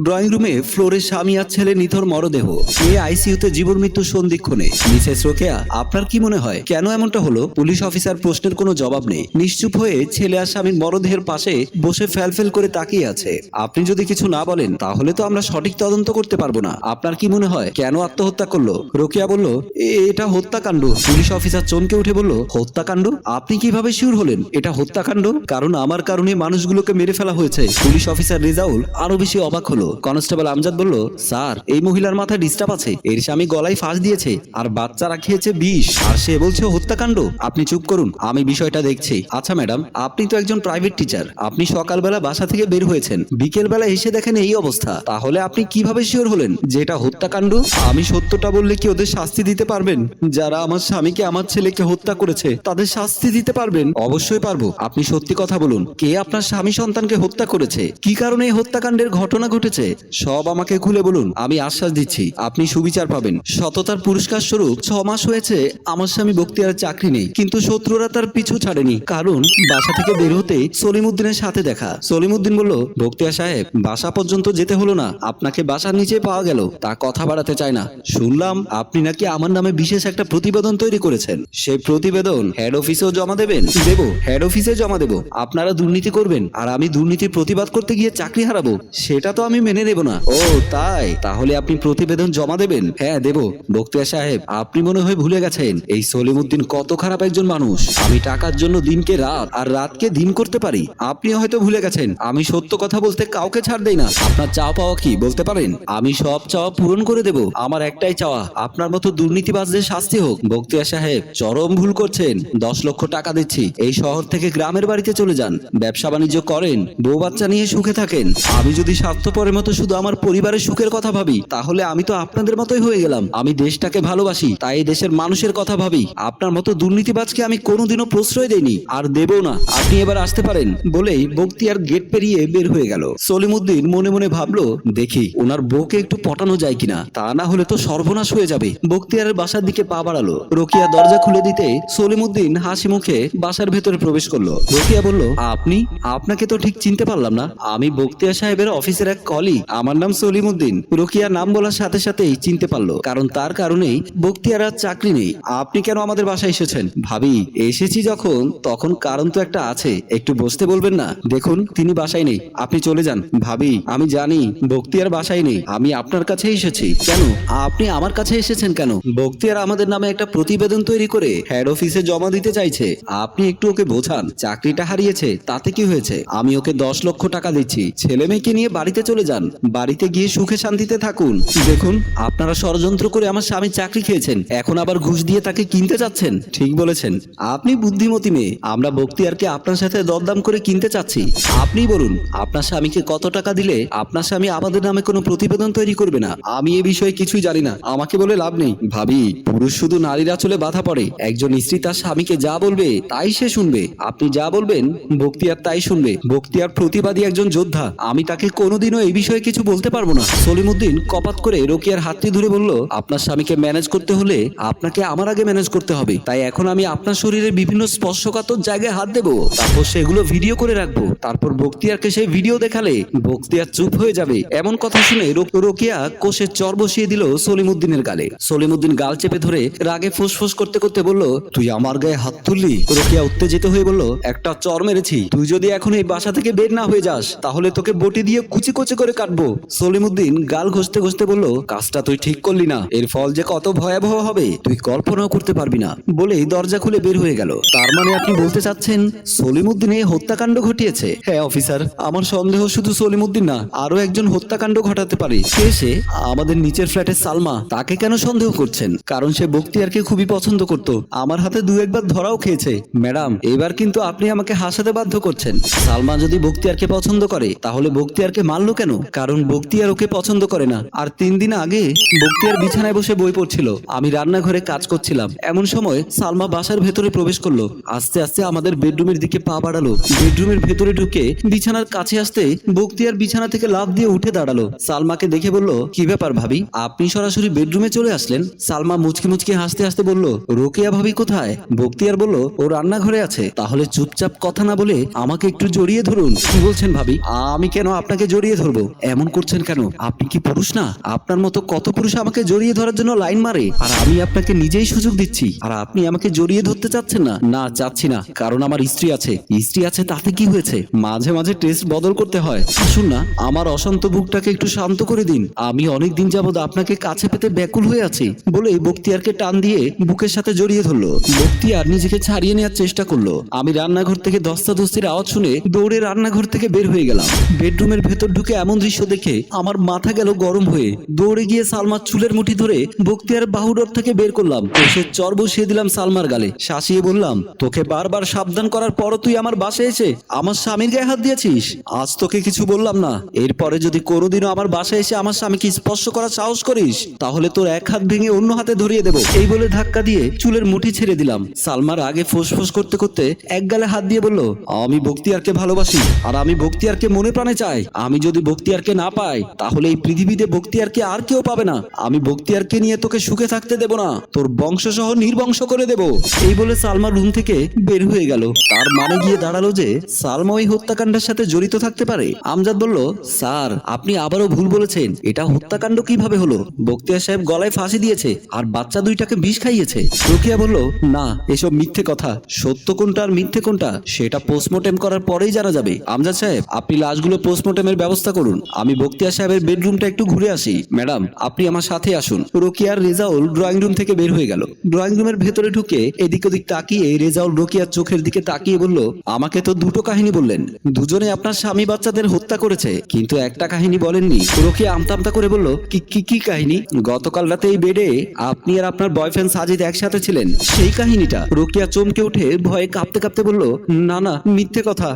Drawing রুমে ফ্লোরে স্বামী আর ছেলে নিথর মরদেহ। মেয়ে আইসিইউতে জীবন মৃত্যু সন্ধিক্ষণে। মিসেস রোকেয়া, আপনার কি মনে হয়? কেন এমনটা হলো? পুলিশ অফিসার প্রশ্নের কোনো জবাব নেই। নিশ্চুপ হয়ে ছেলে আর স্বামীর মরদেহের পাশে বসে ফ্যালফেল করে তাকিয়ে আছে। আপনি যদি কিছু না বলেন, তাহলে তো আমরা সঠিক তদন্ত করতে পারব না। আপনার কি মনে হয়? কেন আত্মহত্যা করল? রোকেয়া বলল, "এ- এটা হত্যাকাণ্ড। পুলিশ অফিসার চমকে উঠে বলল, হত্যাকাণ্ড? আপনি কীভাবে শিওর হলেন? এটা হত্যাকাণ্ড? কারণ আমার কারণে মানুষগুলোকে মেরে ফেলা হয়েছে। পুলিশ অফিসার রেজাউল আরও বেশি অবাক হলো। কনস্টেবল আমজাদ বলল, স্যার, এই মহিলার মাথায় ডিস্টার্ব আছে। এর স্বামী গলায় ফাঁস দিয়েছে আর বাচ্চারা খেয়েছে বিষ। আর সে বলছে, হত্যাকাণ্ড? আপনি চুপ করুন, আমি বিষয়টা দেখছি। আচ্ছা ম্যাডাম, আপনি তো একজন প্রাইভেট টিচার। আপনি সকালবেলা বাসা থেকে বের হয়েছেন। বিকেলবেলা এসে দেখেন এই অবস্থা। তাহলে আপনি কীভাবে শিওর হলেন যে এটা হত্যাকাণ্ড? আমি সত্যটা বললে কি ওদের শাস্তি দিতে পারবেন? যারা আমার স্বামীকে, আমার ছেলেকে হত্যা করেছে, তাদের শাস্তি দিতে পারবেন? অবশ্যই পারব। আপনি সত্যি কথা বলুন। কে আপনার স্বামী সন্তানকে হত্যা করেছে? কি কারণে এই হত্যাকাণ্ডের ঘটনা ঘটেছে? সব আমাকে খুলে বলুন, আমি আশ্বাস দিচ্ছি, আপনি সুবিচার পাবেন। সততার পুরস্কার স্বরূপ ছ মাস হয়েছে, আমার স্বামী বক্তিয়ার চাকরি নেই, কিন্তু শত্রুরা তার পিছু ছাড়েনি, কারণ বাসা থেকে বের হতে সলিমুদ্দিনের সাথে দেখা। সলিমুদ্দিন বলল বক্তিয়া সাহেব, বাসা পর্যন্ত যেতে হলো না, আপনাকে বাসার নিচে পাওয়া গেল, তা কথা বাড়াতে চায় না। শুনলাম, আপনি নাকি আমার নামে বিশেষ একটা প্রতিবেদন তৈরি করেছেন। সেই প্রতিবেদন হেড অফিসেও জমা দেবেন? দেব হেড অফিসে জমা দেব। আপনারা দুর্নীতি করবেন, আর আমি দুর্নীতির প্রতিবাদ করতে গিয়ে চাকরি হারাবো। সেটা তো আমি মেনে নেব না। ও, তাই? তাহলে আপনি প্রতিবেদন জমা দেবেন? হ্যাঁ দেব। বক্তিয়া সাহেব, আপনি মনে হয় ভুলে গেছেন। এই সলিমুদ্দিন কত খারাপ একজন মানুষ। আমি টাকার জন্য দিনকে রাত আর রাতকে দিন করতে পারি। আপনি হয়তো ভুলে গেছেন। আমি সত্য কথা বলতে কাউকে ছাড় দেই না। আপনার চাওয়া পাওয়া কি, বলতে পারেন? আমি সব চাওয়া পূরণ করে দেব। আমার একটাই চাওয়া। আপনার মতো দুর্নীতিবাজদের শাস্তি হোক। বক্তিয়া সাহেব, চরম ভুল করছেন। দশ লক্ষ টাকা দিচ্ছি। এই শহর থেকে গ্রামের বাড়িতে চলে যান। ব্যবসা বাণিজ্য করেন। বউ বাচ্চা নিয়ে সুখে থাকেন। আমি যদি স্বার্থপরের মতো শুধু আমার পরিবারের সুখের কথা ভাবি, তাহলে আমি তো আপনাদের মতোই হয়ে গেলাম। আমি দেশটাকে ভালোবাসি, তাই দেশের মানুষের কথা ভাবি। আপনার মতো দুর্নীতিবাজকে আমি কোনোদিনও প্রশ্রয় দেইনি, আর দেবও না। আপনি এবার আসতে পারেন, বলেই বক্তিয়ার গেট পেরিয়ে বের হয়ে গেল। সলিমুদ্দিন মনে মনে ভাবলো, দেখি, ওনার বউকে একটু পটানো যায় কিনা, তা না হলে তো সর্বনাশ হয়ে যাবে। বক্তিয়ারের বাসার দিকে পা বাড়ালো। রোকিয়া দরজা খুলে দিতে সলিমুদ্দিন হাসি মুখে বাসার ভেতরে প্রবেশ করল। রোকিয়া বলল, আপনি? আপনাকে তো ঠিক চিনতে পারলাম না। আমি বক্তিয়া সাহেবের অফিসের এক কলি আমার নাম সলিমুদ্দিন। রোকিয়া নাম বলার সাথে সাথেই চিনতে পারল, কারণ তার কারণেই বক্তিয়ার আর চাকরি নেই। আপনি কেন আমাদের বাসায় এসেছেন? ভাবি, এসেছি যখন, তখন কারণ তো একটা আছে, একটু বসতে বলবেন না? দেখুন, তিনি বাসায় নেই, আপনি চলে যান। ভাবি, আমি জানি, বক্তিয়ার বাসায় নেই, আমি আপনার কাছে এসেছি। কেন? আপনি আমার কাছে এসেছেন কেন? বক্তিয়ার আমাদের নামে একটা প্রতিবেদন তৈরি করে হেড অফিসে জমা দিতে চাইছে। আপনি একটু ওকে বোঝান, চাকরিটা হারিয়েছে, তাতে কি হয়েছে? আমি ওকে দশ লক্ষ টাকা দিচ্ছি। ছেলে মেয়েকে নিয়ে বাড়িতে চলে যান। বাড়িতে গিয়ে সুখে শান্তিতে থাকুন। দেখুন, আপনারা ষড়যন্ত্র করে আমার স্বামী চাকরি খেয়েছেন। এখন আবার ঘুষ দিয়ে তাকে কিনতে চাচ্ছেন ঠিক বলেছেন। আপনি বুদ্ধিমতী মেয়ে। আমরা বক্তিয়ারকে আপনার সাথে দরদাম করে কিনতে চাচ্ছি। আপনি বলুন, আপনার স্বামীকে কত টাকা দিলে আপনার স্বামী আমাদের নামে কোনো প্রতিবেদন তৈরি করবে না? আমি এ বিষয়ে কিছুই জানি না। আমাকে বলে লাভ নেই। ভাবি, পুরুষ শুধু নারীরা চলে বাধা পড়ে। একজন স্ত্রী তার স্বামীকে যা বলবে, তাই সে শুনবে। আপনি যা বলবেন, বক্তিয়ার তাই শুনবে। বক্তিয়ার প্রতিবাদী একজন যোদ্ধা। আমি তাকে কোনোদিনও এই বিষয়ে কিছু বলতে পারব না। সলিমুদ্দিন কপাত করে রোকিয়ার হাতটি ধরে বলল, আপনার স্বামীকে ম্যানেজ করতে হলে আপনাকে আমার আগে ম্যানেজ করতে হবে। তাই এখন আমি আপনার শরীরের বিভিন্ন স্পর্শকাতর জায়গায় হাত দেবো। তারপর সেগুলো ভিডিও করে রাখব। তারপর বক্তিয়ারকে সেই ভিডিও দেখালে বক্তিয়ার চুপ হয়ে যাবে। এমন কথা শুনে রোকিয়া কোষের চর বসিয়ে দিল সলিমুদ্দিনের গালে। সলিমুদ্দিন গাল চেপে ধরে রাগে ফুসফুস করতে করতে বলল, তুই আমার গায়ে হাত তুললি? রোকিয়া উত্তেজিত হয়ে বলল, একটা চর মেরেছি। তুই যদি এখন এই বাসা থেকে বের না হয়ে যাস, তাহলে তোকে বটি দিয়ে কুচি কুচি করে কাটবো। সলিমুদ্দিন গাল ঘষতে ঘষতে বলল, কাজটা তুই ঠিক করলি না। এর ফল যে কত ভয়াবহ হবে, তুই কল্পনাও করতে পারবি না। বলেই দরজা খুলে বের হয়ে গেল। তার মানে আপনি বলতে চাচ্ছেন, সলিমুদ্দিন এই হত্যাকাণ্ড ঘটিয়েছে? হ্যাঁ অফিসার। আমার সন্দেহ শুধু সলিমুদ্দিন না আরও একজন হত্যাকাণ্ড ঘটাতে পারে। সে, আমাদের নিচের ফ্ল্যাটের সালমা, তাকে কেন সন্দেহ করছেন? কারণ সে বক্তিয়ারকে খুবই পছন্দ করত। আমার হাতে দু একবার ধরাও খেয়েছে। ম্যাডাম, এবার কিন্তু আপনি আমাকে হাসাতে বাধ্য করছেন। সালমা যদি বক্তিয়ারকে পছন্দ করে, তাহলে বক্তিয়ারকে মারলো কেন? কারণ বক্তিয়ার ওকে পছন্দ করে না। আর তিন দিন আগে বক্তিয়ার বিছানায় বসে বই পড়ছিল। আমি রান্নাঘরে কাজ করছিলাম। এমন সময় সালমা বাসার ভেতরে প্রবেশ করল। আস্তে আস্তে আমাদের বেডরুমের দিকে পা বাড়ালো। বেডরুমের ভেতরে ঢুকে বিছানার কাছে আসতে বক্তিয়ার বিছানা থেকে লাফ দিয়ে উঠে দাঁড়াল। সালমাকে দেখে বলল, কি ব্যাপার ভাবি? আপনি সরাসরি বেডরুমে চলে আসলেন? সালমা মুচকি মুচকি হাসতে হাসতে বলল, রোকেয়া ভাবি কোথায়? বক্তিয়ার বলল, ও রান্নাঘরে আছে। তাহলে চুপচাপ কথা না বলে আমাকে একটু জড়িয়ে ধরুন। কি বলছেন ভাবি? আমি কেন আপনাকে জড়িয়ে ধরবো? এমন করছেন কেন? আপনি কি পুরুষ না? আপনার মতো কত পুরুষ আমাকে জড়িয়ে ধরার জন্য লাইন মারে? আর আমি আপনাকে নিজেই সুযোগ দিচ্ছি। আর আপনি আমাকে জড়িয়ে ধরতে চাচ্ছেন না। না, চাচ্ছি না। কারণ আমার স্ত্রী আছে। স্ত্রী আছে তাতে কি হয়েছে? মাঝে মাঝে টেস্ট বদল করতে হয়। আসুন না, আমার অশান্ত বুকটাকে একটু শান্ত করে দিন। আমি অনেক দিন যাবৎ আপনাকে কাছে পেতে ব্যাকুল হয়ে আছি। বলে বক্তিয়ারকে টান দিয়ে বুকের সাথে জড়িয়ে ধরলো। বক্তিয়ার নিজেকে ছাড়িয়ে নেওয়ার চেষ্টা করল। আমি রান্নাঘর থেকে দস্তাদস্তির আওয়াজ শুনে দৌড়ে রান্নাঘর থেকে বের হয়ে গেলাম। বেডরুমের ভেতর ঢুকে এমন দৃশ্য দেখে আমার মাথা গেল গরম হয়ে। দৌড়ে গিয়ে সালমার চুলের মুঠি ধরে বক্তিয়ার বাহুডর থেকে বের করলাম। এসে চর বসিয়ে দিলাম সালমার গালে। শাসিয়ে বললাম, তোকে বারবার সাবধান করার পরও তুই আমার বাসায় এসে আমার স্বামীর গায়ে হাত দিয়েছিস? আজ তোকে কিছু বললাম না। এরপরে যদি কোনোদিনও আমার বাসায় এসে আমার স্বামীকে স্পর্শ করার সাহস করিস, তাহলে তোর এক হাত ভেঙে অন্য হাতে ধরিয়ে দেবো। এই বলে ধাক্কা দিয়ে চুলের মুঠি ছেড়ে দিলাম। সালমার আগে ফোঁস করতে করতে এক গালে হাত দিয়ে বলল, আমি বক্তিয়ারকে ভালোবাসি, আর আমি বক্তিয়ারকে মনে প্রাণে চাই। আমি যদি বক্তিয়ারকে না পায়, তাহলে এই পৃথিবীতে বক্তিয়ারকে আর কেউ পাবে না। আমি বক্তিয়ারকে নিয়ে তোকে সুখে থাকতে দেব না, তোর বংশ সহ নির্বংশ করে দেব। এই বলে সালমা রুম থেকে বের হয়ে গেল। তার মানে গিয়ে দাঁড়াল যে সালমা ওই হত্যাকাণ্ডের সাথে জড়িত থাকতে পারে। আমজাদ বলল, স্যার, আপনি আবারও ভুল বলেছেন। এটা হত্যাকাণ্ড কীভাবে হলো? বক্তিয়ার সাহেব গলায় ফাঁসি দিয়েছে আর বাচ্চা দুইটাকে বিষ খাইয়েছে। রোকিয়া বলল, না, এসব মিথ্যে কথা। সত্য কোনটা আর মিথ্যে কোনটা, সেটা পোস্টমর্টেম করার পরেই জানা যাবে। আমজাদ সাহেব, আপনি লাশগুলো পোস্টমর্টেমের ব্যবস্থা করুন। আমি বক্তিয়ার সাহেবের বেডরুমটা একটু ঘুরে আসি। ম্যাডাম, আপনি আমার সাথে আসুন। রোকিয়ার রেজাউল ড্রয়িং রুম থেকে বের হয়ে গেল। ড্রয়িং রুমের ভেতরে ঢুকে এদিক ওদিক তাকিয়ে রেজাউল রোকিয়ার চোখের দিকে তাকিয়ে বলল, আমাকে তো দুটো কাহিনী বললেন। দুজনে আপনার স্বামী বাচ্চাদের হত্যা করেছে, কিন্তু একটা কাহিনী বলেননি। রোকিয়া আমতা আমতা করে বলল, কি কি কি কাহিনী? গতকাল রাতে এই বেডে আপনি আর আপনার বয়ফ্রেন্ড সাজিদ একসাথে ছিলেন। সেই কাহিনীটা। রোকিয়া চমকে উঠে ভয়ে কাঁপতে কাঁপতে বলল, না না, মিথ্যে কথা।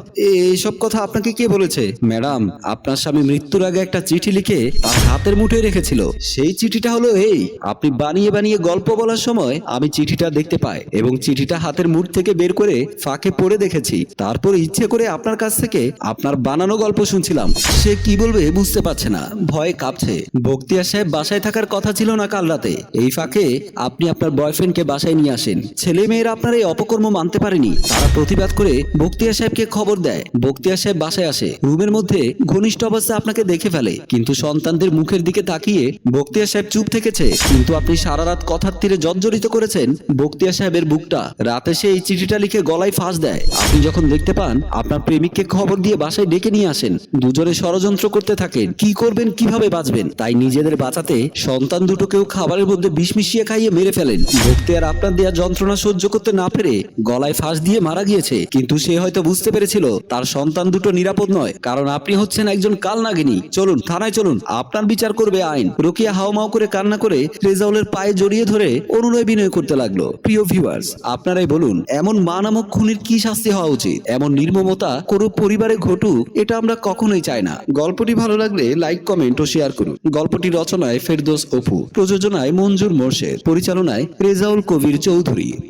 এসব কথা আপনাকে কে বলেছে? ম্যাডাম, আপনার স্বামী মৃত্যুর আগে একটা চিঠি লিখে তার হাতের মুঠে রেখেছিল। সেই চিঠিটা হলো এই, আপনি বানিয়ে বানিয়ে গল্প বলার সময় আমি চিঠিটা দেখতে পাই এবং চিঠিটা হাতের মুঠ থেকে বের করে ফাঁকে পড়ে দেখেছি। তারপর ইচ্ছে করে আপনার কাছ থেকে আপনার বানানো গল্প শুনছিলাম। সে কি বলবে বুঝতে পারছে না। ভয়ে কাঁপছে। বক্তিয়ার সাহেব বাসায় থাকার কথা ছিল না কাল রাতে। এই ফাঁকে আপনি আপনার বয়ফ্রেন্ডকে বাসায় নিয়ে আসেন। ছেলে মেয়েরা আপনার এই অপকর্ম মানতে পারেনি। তারা প্রতিবাদ করে বক্তিয়ার সাহেবকে খবর দেয়। বক্তিয়ার সাহেব বাসায় আসে। রুমের মধ্যে ঘনিষ্ঠ অবস্থায় আপনাকে দেখে ফেলে। কিন্তু সন্তানদের মুখের দিকে তাকিয়ে বক্তিয়ার সাহেব চুপ থেকেছে। কিন্তু আপনি সারা রাত কথার তীরে জর্জরিত করেছেন বক্তিয়ার সাহেবের বুকটা। রাতে সে এই চিঠিটা লিখে গলায় ফাঁস দেয়। আপনি যখন দেখতে পান, আপনার প্রেমিককে খবর দিয়ে বাসায় ডেকে নিয়ে আসেন। দুজনে ষড়যন্ত্র করতে থাকেন। কি করবেন, কীভাবে বাঁচবেন? তাই নিজেদের বাঁচাতে সন্তান দুটোকেও খাবারের মধ্যে বিষ মিশিয়ে খাইয়ে মেরে ফেলেন। বক্তিয়ার আপনার দেওয়া যন্ত্রণা সহ্য করতে না পেরে গলায় ফাঁস দিয়ে মারা গিয়েছে। কিন্তু সে হয়তো বুঝতে পেরেছিল, তার সন্তান দুটো নিরাপদ নয়। কারণ আপনি হচ্ছেন একজন কালনাগিনী চলুন, থানায় চলুন। আপনার বিচার করবে আইন। রোকিয়া হাওমাও করে কান্না করে রেজাউলের পায়ে জড়িয়ে ধরে অনুনয় বিনয় করতে লাগল। প্রিয় ভিউয়ার্স, আপনারাই বলুন, এমন মা নামক খুনির কি শাস্তি হওয়া উচিত? এমন নির্মমতা কোনো পরিবারে ঘটুক, এটা আমরা কখনোই চাই না। গল্পটি ভালো লাগলে লাইক, কমেন্ট ও শেয়ার করুন। গল্পটি রচনায় ফেরদোস অপু, প্রযোজনায় মঞ্জুর মোর্শেদ, পরিচালনায় রেজাউল কবির চৌধুরী।